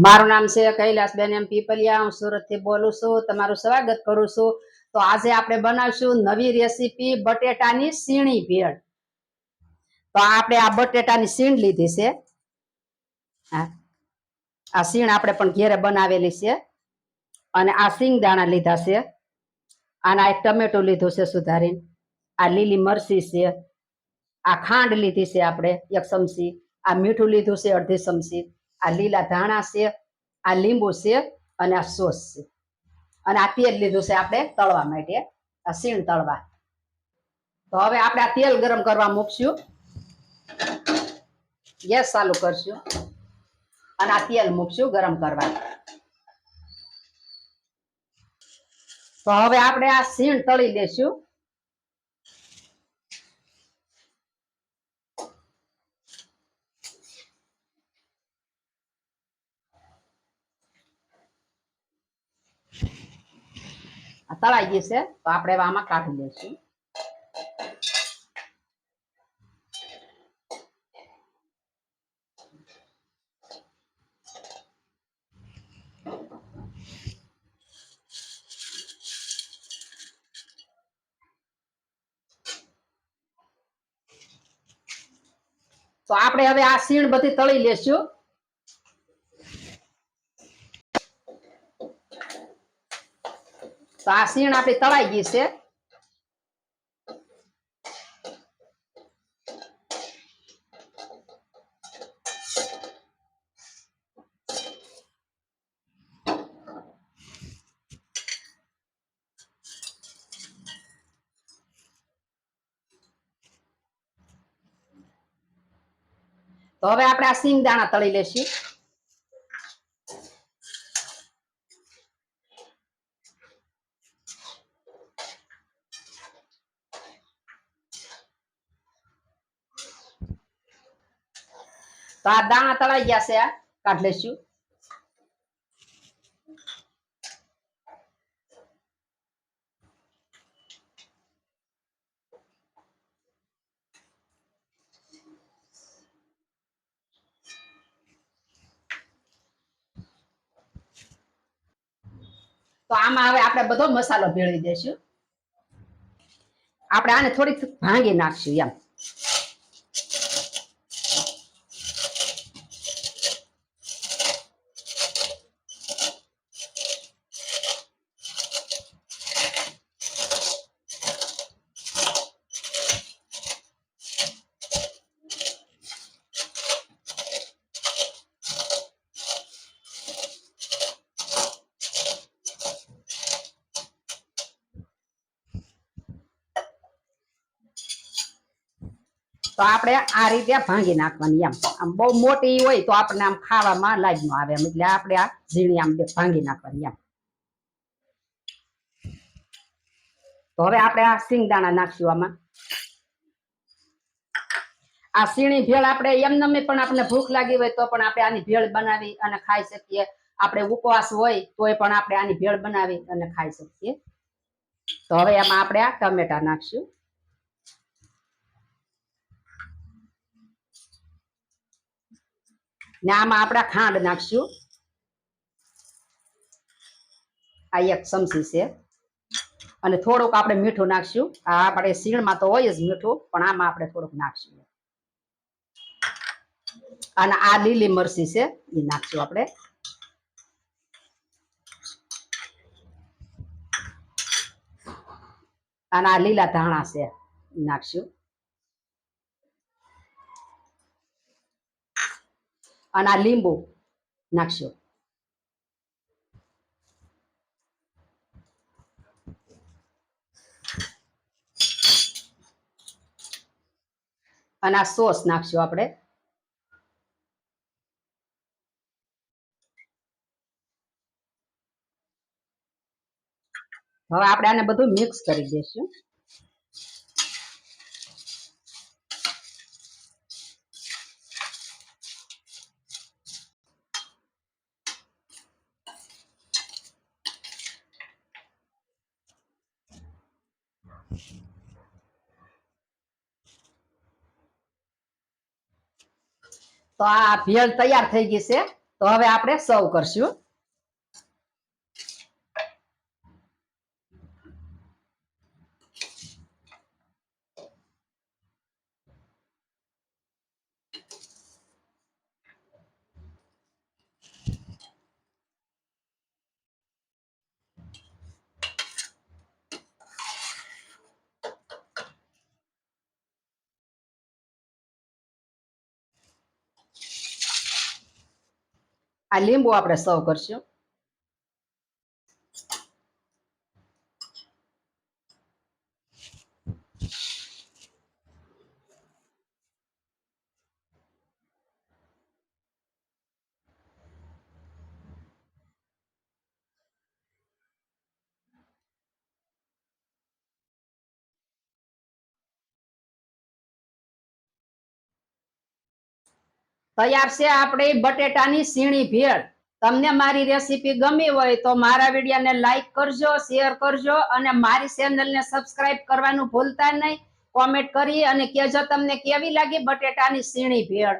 મારું નામ છે કૈલાસબેન એમ પીપલિયા. હું સુરતથી બોલું છું. તમારું સ્વાગત કરું છું. તો આજે આપણે બનાવશું નવી રેસીપી બટેટાની સીણી ભેળ. તો આપણે આ બટેટાની સીણ લીધી છે. હા. આ સીણ આપણે પણ ઘેરે બનાવેલી છે. અને આ સિંગદાણા લીધા છે. અને આ એક ટમેટું લીધું છે સુધારીને. આ લીલી મરચી છે. આ ખાંડ લીધી છે આપણે એક ચમચી. આ મીઠું લીધું છે અડધી ચમચી. આ લીલા ધાણા છે, આ લીંબુ છે અને આ સોસ છે. અને આ તેલ લીધું છે આપણે તળવા માટે, આ સીણ તળવા. તો હવે આપણે આ તેલ ગરમ કરવા મૂકશું. ગેસ ચાલુ કરશું. અને આ તેલ મૂકશું ગરમ કરવા તો હવે આપણે આ સીણ તળી લેશું આ તળાઈ ગઈ છે તો આપણે આમાં કાઢી લઈશું. તો આપણે હવે આ સીણ બધી તળી લેશું. તો આ સીણ આપણી તળાઈ ગઈ છે. તો હવે આપણે આ સિંગ દાણા તળી લેશું. તો આ દાણા તળાઈ ગયા છે, આ કાઢ લેશું તો આમાં હવે આપણે બધો મસાલો ભેળવી દેશું આપણે આને થોડીક ભાંગી નાખશું એમ. તો આપણે આ રીતે ભાંગી નાખવાની એમ. આમ બહુ મોટી હોય તો આપણને આમ ખાવામાં લાજ ન આવે એમ. એટલે આપણે આ ઝીણી આમ ભાંગી નાખવાની એમ. તો હવે આપણે આ સિંગદાણા નાખશું આમાં. આ સીણી ભેળ આપણે એમને પણ આપણે ભૂખ લાગી હોય તો પણ આપણે આની ભેળ બનાવી અને ખાઈ શકીએ. આપણે ઉપવાસ હોય તોય પણ આપણે આની ભેળ બનાવી અને ખાઈ શકીએ. તો હવે એમાં આપણે આ ટમેટા નાખશું. ને આમાં આપણે ખાંડ નાખશું. આ એક ચમચી છે. અને થોડુંક આપણે મીઠું નાખશું. આ આપણે શીણમાં તો હોય જ મીઠું, પણ આમાં આપણે થોડુંક નાખશું. અને આ લીલી મરસી છે એ નાખશું આપણે. અને આ લીલા ધાણા છે નાખશું. અને આ લીંબુ નાખશો. અને આ સોસ નાખશું આપણે. હવે આપણે આને બધું મિક્સ કરી દઈશું તો આ ભેળ તૈયાર થઈ ગઈ છે. તો હવે આપણે સર્વ કરશું. આ લીંબુ આપણે સર્વ કરશું. તૈયાર છે આપણે બટેટાની સીણી ભેળ. તમને મારી રેસીપી ગમી હોય તો મારા વિડીયોને લાઈક કરજો, શેર કરજો અને મારી ચેનલને સબસ્ક્રાઇબ કરવાનું ભૂલતા નહીં. કોમેન્ટ કરી અને કેજો તમને કેવી લાગી બટેટાની સીણી ભેળ.